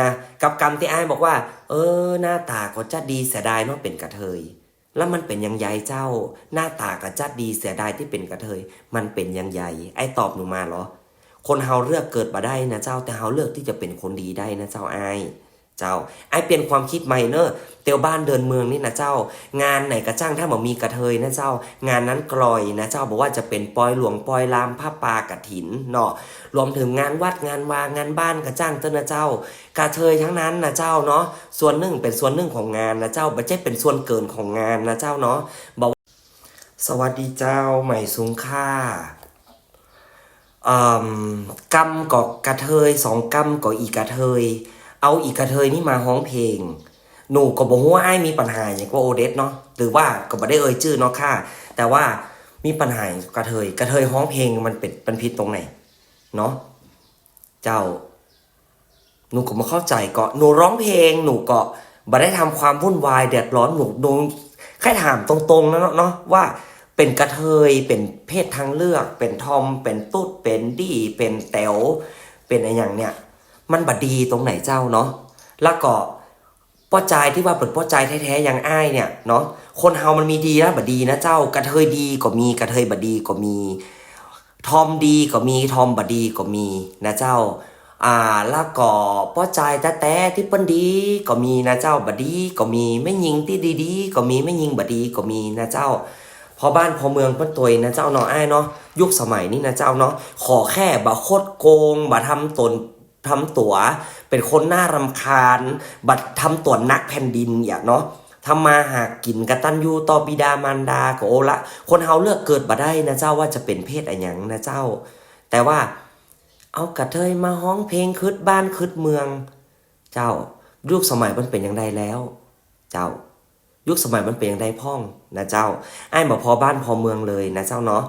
นะกับกรรมที่อ้ายบอกว่า เออ หน้าตาก็จะดีเสียดายเนาะเป็นกระเทย แล้วมันเป็นยังไงเจ้า หน้าตาก็จะดีเสียดายที่เป็นกระเทย มันเป็นยังไงไอ้ตอบหนูมาเหรอ คนเฮาเลือกเกิดมาได้นะเจ้าแต่เฮาเลือกที่จะเป็นคนดีได้นะเจ้าไอ้าย เจ้า ไอ้เปลี่ยนความคิดใหม่เนอะเตียวบ้านเดินเมืองนี่นะเจ้า งานไหนกระจ้างถ้าบอกมีกระเทยนะเจ้า งานนั้นกลอยนะเจ้าบอกว่าจะเป็นปอยหลวงปอยลามผ้าปากระถินเนาะรวมถึงงานวัดงานวางงานบ้านกระจ้างเจ้านะเจ้ากระเทยทั้งนั้นนะเจ้าเนาะส่วนหนึ่งเป็นส่วนหนึ่งของงานนะเจ้าไม่ใช่เป็นส่วนเกินของงานนะเจ้าเนาะบอกสวัสดีเจ้าใหม่สูงค่าอืมกรรมก็กระเทยสองกรรมก็อีกกระเทย เอาอีกกระเทยนี่มาฮ้องเพลง หนูก็บอกว่าไอ้มีปัญหาอย่างว่าโอเดสเนาะหรือว่าก็ไม่ได้เอ่ยชื่อเนาะค่ะ แต่ว่ามีปัญหากระเทยกระเทยฮ้องเพลงมันเป็นมันผิดตรงไหนเนาะเจ้า หนูก็มาเข้าใจก็หนูร้องเพลง หนูก็บ่ได้ทำความวุ่นวายเดือดร้อนหนูหนูแค่ถามตรงๆนะเนาะว่าเป็นกระเทย เป็นเพศทางเลือก เป็นทอม เป็นตุ๊ด เป็นดี้เป็นแต๋ว เป็นอะไรอย่างเนี้ย มันบดีตรงไหนเจ้าเนาะแล้วก็ป้อใจที่ว่าเปิดป้อใจแท้ๆอย่างอ้ายเนี่ยเนาะคนเฮามันมีดีและบดีนะเจ้ากระเทยดีก็มีกระเทยบดีก็มี ทอมดีก็มีทอมบดีก็มีนะเจ้าอ่าแล้วก็ป้อใจแต่แต่ที่เปิ้นดีก็มีนะเจ้าบดีก็มีไม่ยิงที่ดีๆก็มีไม่ยิงบดีก็มีนะเจ้าพอบ้านพอเมืองเปิ้นตัวนะเจ้าเนาะอ้ายเนาะยุคสมัยนี้นะเจ้าเนาะขอแค่บ่โคดโกงบ่ทำตน ทำตัว เป็นคนน่ารำคาญ บัดทำตัวนักแผ่นดินอย่าเนาะทำมาหากินกตัญญูต่อบิดามารดาก็โอละ คนเฮาเลือกเกิดบ่ได้นะเจ้าว่าจะเป็นเพศอะไรหยังนะเจ้า แต่ว่า เอากระเทยมาฮ้องเพลงคืดบ้านคืดเมือง เจ้า ยุคสมัยมันเป็นอย่างใดแล้ว เจ้า ยุคสมัยมันเป็นอย่างใดพ่องนะเจ้าไอ้ายบพอบ้านพอเมืองเลยนะเจ้าเนาะ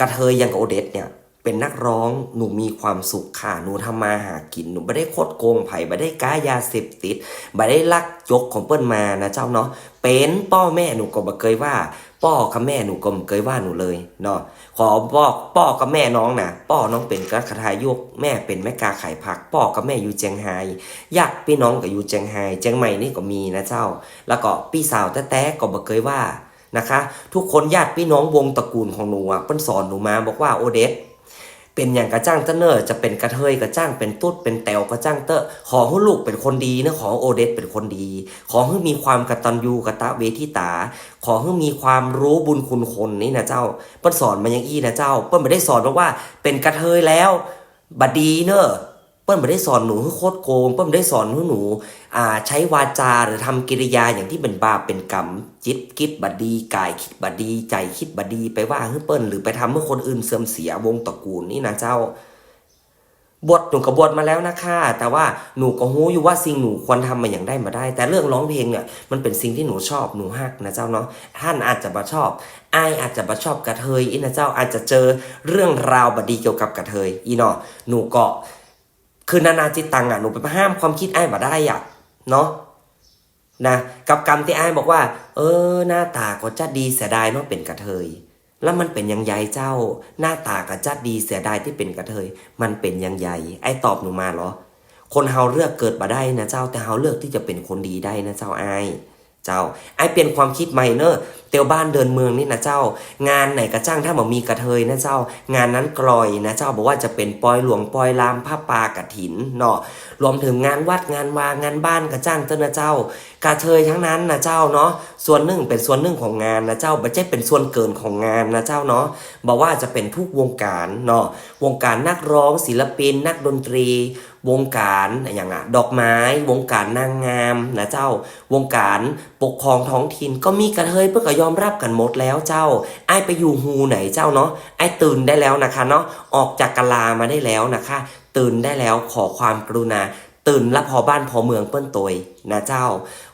กระเทยอยังกับโอเดสเนี่ย เป็นนักร้องหนูมีความสุขค่ะหนูทำมาหากินหนูไม่ได้โคดโกงไผ่ไม่ได้ก้ายาเสพติดไม่ได้ลักยกของเปิ้นมานะเจ้าเนาะเป็นพ่อแม่หนูก็บ่เคยว่าพ่อกับแม่หนูก็บ่เคยว่าหนูเลยเนาะขอบอกพ่อกับแม่น้องนะพ่อน้องเป็นกระทายกแม่เป็นแม่กาไขายผักพ่อกับแม่อยู่เจียงไฮ้ญาติพี่น้องก็อยู่เจียงไฮ้เจียงใหม่นี่ก็มีนะเจ้า แล้วก็พี่สาวแต้ๆก็บ่เคยว่านะคะ ทุกคนญาติพี่น้องวงตระกูลของหนูอะเปิ้นสอนหนูมาบอกว่าโอเดส เป็นอย่างกระจ้างเตอร์เนอร์จะเป็นกระเทยกระจ้างเป็นตุ๊ดเป็นแตวกระจ้างเตอร์ขอให้ลูกเป็นคนดีนะขอโอเดสเป็นคนดี ขอให้มีความกตัญญูกตเวทิตา ขอให้มีความรู้บุญคุณคนนี่นะเจ้าเปิ้นสอนมาอย่างอี้นะเจ้าเปิ้นไม่ได้สอนว่าเป็นกระเทยแล้วบดีเนอะเปิ้ลไม่ได้สอนหนูให้โคตรโกงเปิ้ลไม่ได้สอนให้หนูอ่าใช้วาจาหรือทำกิริยาอย่างที่เป็นบาปเป็นกรรม จิตคิดบดีกายคิดบดีใจคิดบดีไปว่าให้เปิ้ลหรือไปทำให้คนอื่นเสื่อมเสียวงตระกูลนี่นะเจ้าบทหนูก็บทมาแล้วนะคะแต่ว่าหนูก็รู้อยู่ว่าสิ่งหนูควรทำมาอย่างได้มาได้ แต่เรื่องร้องเพลงเนี่ยมันเป็นสิ่งที่หนูชอบหนูฮักนะเจ้าเนาะท่านอาจจะมาชอบอายอาจจะมาชอบกระเทยอีนะเจ้าอาจจะเจอเรื่องราวบดีเกี่ยวกับกระเทยอีเนาะหนูก็ คือนานาจิตตังอะหนูไปห้ามความคิดไอ้มาได้อะเนาะนะกับกรรมที่ไอ้บอกว่า เออ หน้าตาก็จะดีเสียดายเนาะเป็นกระเทย แล้วมันเป็นยังไงเจ้า หน้าตาก็จะดีเสียดายที่เป็นกระเทย มันเป็นยังไงไอ้ตอบหนูมาเหรอ คนเฮาเลือกเกิดมาได้นะเจ้าแต่เฮาเลือกที่จะเป็นคนดีได้นะเจ้าไอ้ เจ้า ไอ้เปลี่ยนความคิดใหม่เนอะเตียวบ้านเดินเมืองนี่นะเจ้า งานไหนกระจ้างถ้าบอกมีกระเทยนะเจ้า งานนั้นกลอยนะเจ้าบอกว่าจะเป็นปอยหลวงปอยลามผ้าปากระถินเนาะรวมถึงงานวัดงานวางงานบ้านกระจ้างเจ้านะเจ้ากระเทยทั้งนั้นนะเจ้าเนาะส่วนหนึ่งเป็นส่วนหนึ่งของงานนะเจ้าไม่ใช่เป็นส่วนเกินของงานนะเจ้าเนาะบอกว่าจะเป็นทุกวงการเนาะวงการนักร้องศิลปิน นักดนตรี วงการอย่างอะดอกไม้ วงการนางงามนะเจ้าวงการ ปกครองท้องถิ่นก็มีกระเทยเพื่อก็ยอมรับกันหมดแล้วเจ้าไอ้ไปอยู่ฮูไหนเจ้าเนาะไอ้ตื่นได้แล้วนะคะเนาะออกจากกะลามาได้แล้วนะคะ ตื่นได้แล้วขอความกรุณา ตื่นและพอบ้านพอเมืองเปิ้นตวยนะเจ้า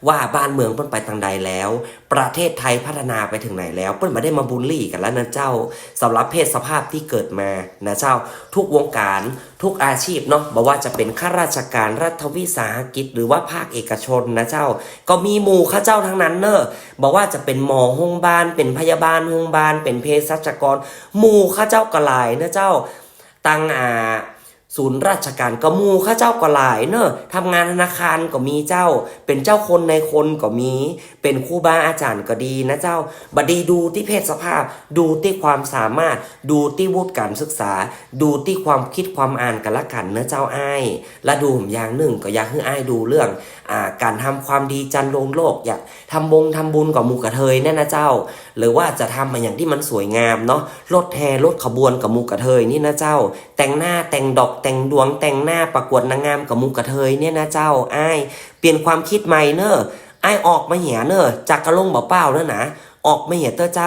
ว่าบ้านเมืองเปิ้นไปทางใดแล้ว ประเทศไทยพัฒนาไปถึงไหนแล้ว เปิ้นมาได้มาบูลลี่กันแล้วนะเจ้าสำหรับเพศสภาพที่เกิดมานะเจ้า ทุกวงการทุกอาชีพเนาะบอกว่าจะเป็นข้าราชการรัฐวิสาหกิจ หรือว่าภาคเอกชนนะเจ้า ก็มีหมู่ข้าเจ้าทั้งนั้นเนอะบอกว่าจะเป็นหมอโรงพยาบาลเป็นพยาบาลโรงพยาบาลเป็นเภสัชกร หมู่ข้าเจ้ากระลายนะเจ้าตั้งอ่า ศูนย์ราชการก็มูข้าเจ้าก็หลายเนอะทำงานธนาคารก็มีเจ้า เป็นเจ้าคนในคนก็มี เป็นครูบาอาจารย์ก็ดีนะเจ้าบดีดูที่เพศสภาพ ดูที่ความสามารถ ดูที่วุฒิการศึกษา ดูที่ความคิดความอ่านกันละกันเนอะเจ้าอ้ายและดูผมอย่างหนึ่งก็อยากให้อ้ายดูเรื่องอ่าการทำความดีจันลงโลกอยากทำบงทำบุญกับหมูกระเทยแน่นะเจ้า หรือว่าจะทำมาอย่างที่มันสวยงามเนาะรถแห่รถขบวนกับหมูกระเทยนี่นะเจ้า แต่งหน้าแต่งดอกแต่งดวงแต่งหน้าประกวดนางงามกับมูกระเทยเนี่ยนะเจ้าไอ้เปลี่ยนความคิดใหม่เนอะไอ้ออกมาเหียเนอะจากกระลงเปล่าๆเนอะนะออกมาเหียเตอร์เจ้า